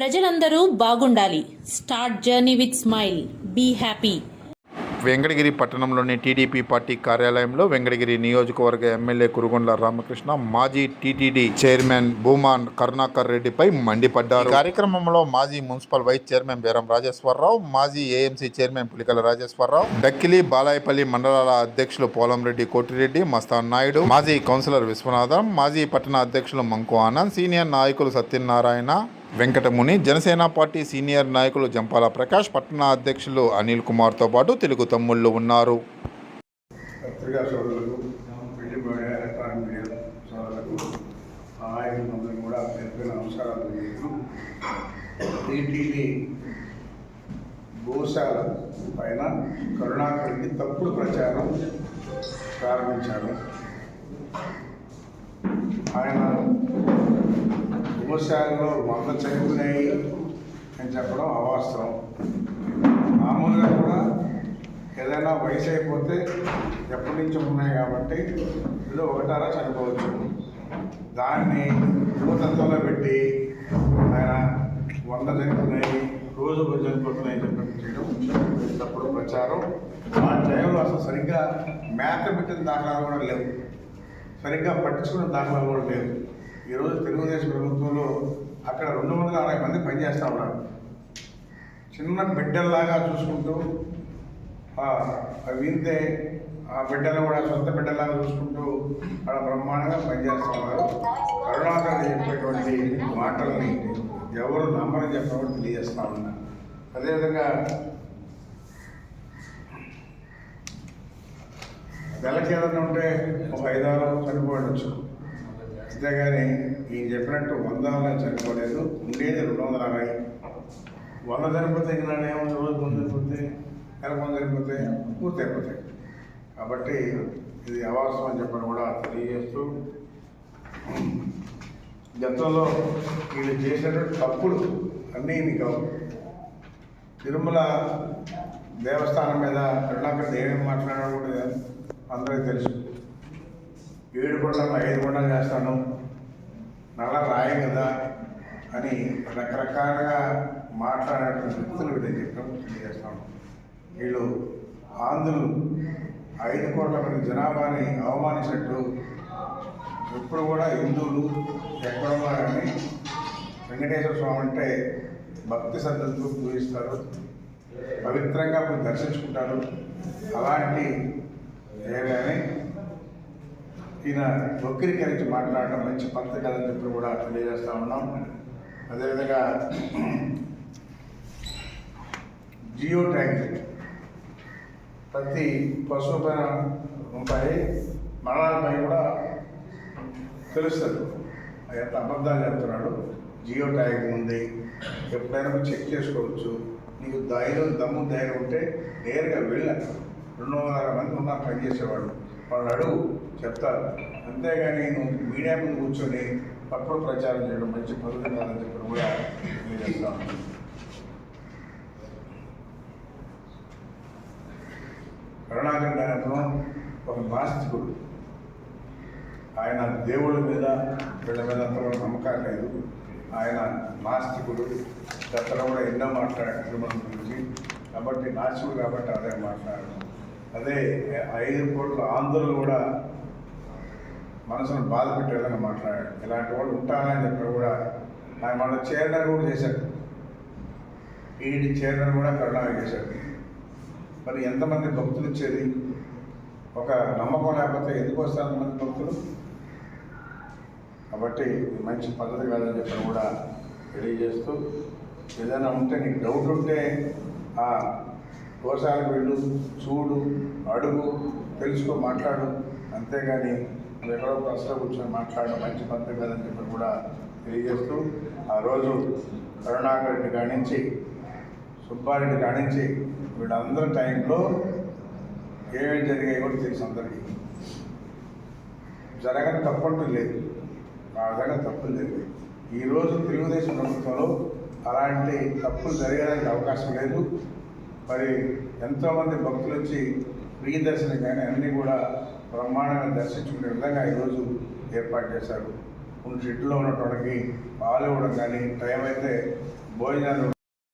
ప్రజలందరూ బాగుండాలి. Start journey with smile. Be happy. Venkatagiri పట్టణంలోని టీడీపీ పార్టీ కార్యాలయంలో వెంకటగిరి నియోజకవర్గ ఎమ్మెల్యే కురుగొండ్ల రామకృష్ణ మాజీ టీటీడీ చైర్మన్ భూమాన్ కరుణాకర్ రెడ్డిపై మండిపడ్డారు. ఈ కార్యక్రమంలో మాజీ municipal vice chairman Beram Rajeswararao మాజీ ఏఎంసీ చైర్మన్ పులికల రాజేశ్వరరావు డక్కిలి బాలాయపల్లి మండలాల అధ్యక్షులు పోలంరెడ్డి కోటిరెడ్డి మస్తాన్ నాయుడు మాజీ కౌన్సిలర్ విశ్వనాథం మాజీ పట్టణ అధ్యక్షులు మంకు ఆనంద్ సీనియర్ నాయకులు సత్యనారాయణ వెంకటముని జనసేన పార్టీ సీనియర్ నాయకులు జంపాల ప్రకాష్ పట్టణ అధ్యక్షులు అనిల్ కుమార్తో పాటు తెలుగు తమ్ముళ్ళు ఉన్నారు. గోశాల పైన కరుణాకర్కి తప్పుడు ప్రచారం ప్రారంభించారు. ఆయన గోశాలలో వంద చనిపోయినాయి అని చెప్పడం అవాస్తవం. మామూలుగా కూడా ఏదైనా వయసు అయిపోతే ఎప్పటి నుంచి ఉన్నాయి కాబట్టి ఏదో ఒకటారా చనిపోవచ్చు దాన్ని భూతత్వంలో పెట్టి ఆయన వంద చనిపోయినాయి రోజు చనిపోతున్నాయి చెప్పడం చేయడం తప్పుడు ప్రచారం. ఆ టైంలో అసలు సరిగ్గా మేత పెట్టిన దాఖలాలు కూడా లేవు. సరిగ్గా పట్టించుకున్న దాఖలాలు కూడా లేవు. ఈరోజు తెలుగుదేశం ప్రభుత్వంలో అక్కడ రెండు వందల అరవై మంది పనిచేస్తూ ఉన్నారు. చిన్న బిడ్డల్లాగా చూసుకుంటూ వీరితే వింటే ఆ బిడ్డలు కూడా సొంత బిడ్డలాగా చూసుకుంటూ అక్కడ బ్రహ్మాండంగా పనిచేస్తూ ఉన్నారు. కరుణాకర్ చెప్పేటువంటి మాటల్ని ఎవరు నమ్మని చెప్పడం తెలియజేస్తా ఉన్నా. అదేవిధంగా నెలకి ఏదైనా ఉంటే ఒక ఐదారు చనిపోవచ్చు అంతేగాని ఈయన చెప్పినట్టు వందల చనిపోలేదు ఉండేది రెండు వందల అరవై. వంద చనిపోతే ఇంకా ఏముంది రోజు ముందు చనిపోతే నెల ముందు చనిపోతే పూర్తి అయిపోతాయి. కాబట్టి ఇది అవాసం అని చెప్పని కూడా తెలియజేస్తూ గతంలో వీళ్ళు చేసినటువంటి తప్పులు అన్నీ మీకు తిరుమల దేవస్థానం మీద కరుణాకర్ ఏమేమి మాట్లాడాడు కూడా అందరికీ తెలుసు. ఏడు కొండలు ఐదు కొండలు చేస్తాను. నల్ల రాయం కదా అని రకరకాలుగా మాట్లాడేటువంటి వ్యక్తులు వీళ్ళు చెప్పడం తెలియజేస్తాను వీళ్ళు ఆంధ్రులు ఐదు కోట్ల మంది జనాభాని అవమానించినట్టు ఎప్పుడు కూడా హిందువులు ఎక్కడున్నా కానీ వెంకటేశ్వర స్వామి అంటే భక్తి శ్రద్ధలతో పూజిస్తారు పవిత్రంగా దర్శించుకుంటారు. అలాంటి ఏమైనా ఈయన వక్రీకరించి మాట్లాడటం మంచి పద్ధతి కదని చెప్పి కూడా తెలియజేస్తూ ఉన్నాం. అదేవిధంగా జియో ట్యాంక్ ప్రతి పశువు పైన ఉంటాయి. మరణాలపై కూడా తెలుస్తుంది. ఎంత అబద్ధాలు చెప్తున్నాడు. జియో ట్యాగ్ ఉంది. ఎప్పుడైనా చెక్ చేసుకోవచ్చు. నీకు ధైర్యం దమ్ము ధైర్యం ఉంటే నేరుగా వెళ్ళ. రెండు వందల అరవై మంది ఉన్నారు పనిచేసేవాళ్ళు. వాళ్ళు అడుగు చెప్తారు. అంతేగాని నువ్వు మీడియా ముందు కూర్చొని తప్పుడు ప్రచారం చేయడం మంచి పద్ధతి కాదని చెప్పి కూడా తెలియజేస్తాను కరుణాకర్ గారు ఒక నాస్తికుడు. ఆయన దేవుళ్ళ మీద వీళ్ళ మీద అంత నమ్మకాలు లేదు. ఆయన నాస్తికుడు. గతంలో కూడా ఎన్నో మాట్లాడారు తిరుమల గురించి. కాబట్టి నాస్తికుడు కాబట్టి అదే మాట్లాడారు అదే ఐదు కోట్ల ఆంధ్రులు కూడా మనసును బాధ పెట్టే విధంగా మాట్లాడాడు. ఇలాంటి వాళ్ళు ఉంటారని చెప్పి కూడా ఆయన మన చైర్మన్ కూడా చేశాడు. ఈడి చైర్మన్ కూడా కరుణాకర్ చేశాడు. మరి ఎంతమంది భక్తులు ఇచ్చేది ఒక నమ్మకం లేకపోతే ఎందుకు వస్తారు మంది భక్తులు? కాబట్టి మంచి పద్ధతి కాదని చెప్పి కూడా తెలియజేస్తూ ఏదైనా ఉంటే నీకు డౌట్ ఉంటే ఆ వెళ్ళు చూడు అడుగు తెలుసుకో మాట్లాడు. అంతేగాని ఎక్కడో బస్సులో కూర్చొని మాట్లాడడం మంచి పద్ధతి కాదని చెప్పి కూడా తెలియజేస్తూ ఆ రోజు కరుణాకర్ రెడ్డి కానించి సుబ్బారెడ్డి కానించి వీళ్ళందరి టైంలో ఏమేమి జరిగాయి కూడా తెలుసు అందరికీ. జరగని తప్పట్టు లేదు. ఆ విధంగా తప్పులు జరిగాయి ఈరోజు తెలుగుదేశం ప్రభుత్వంలో అలాంటి తప్పులు జరగడానికి అవకాశం లేదు. మరి ఎంతోమంది భక్తులు వచ్చి ప్రియ దర్శనం కానీ అన్నీ కూడా బ్రహ్మాండంగా దర్శించుకునే విధంగా ఈరోజు ఏర్పాటు చేశారు. కొన్ని షెడ్లో ఉన్నటువంటి పాలు ఇవ్వడం కానీ టైం అయితే భోజనాలు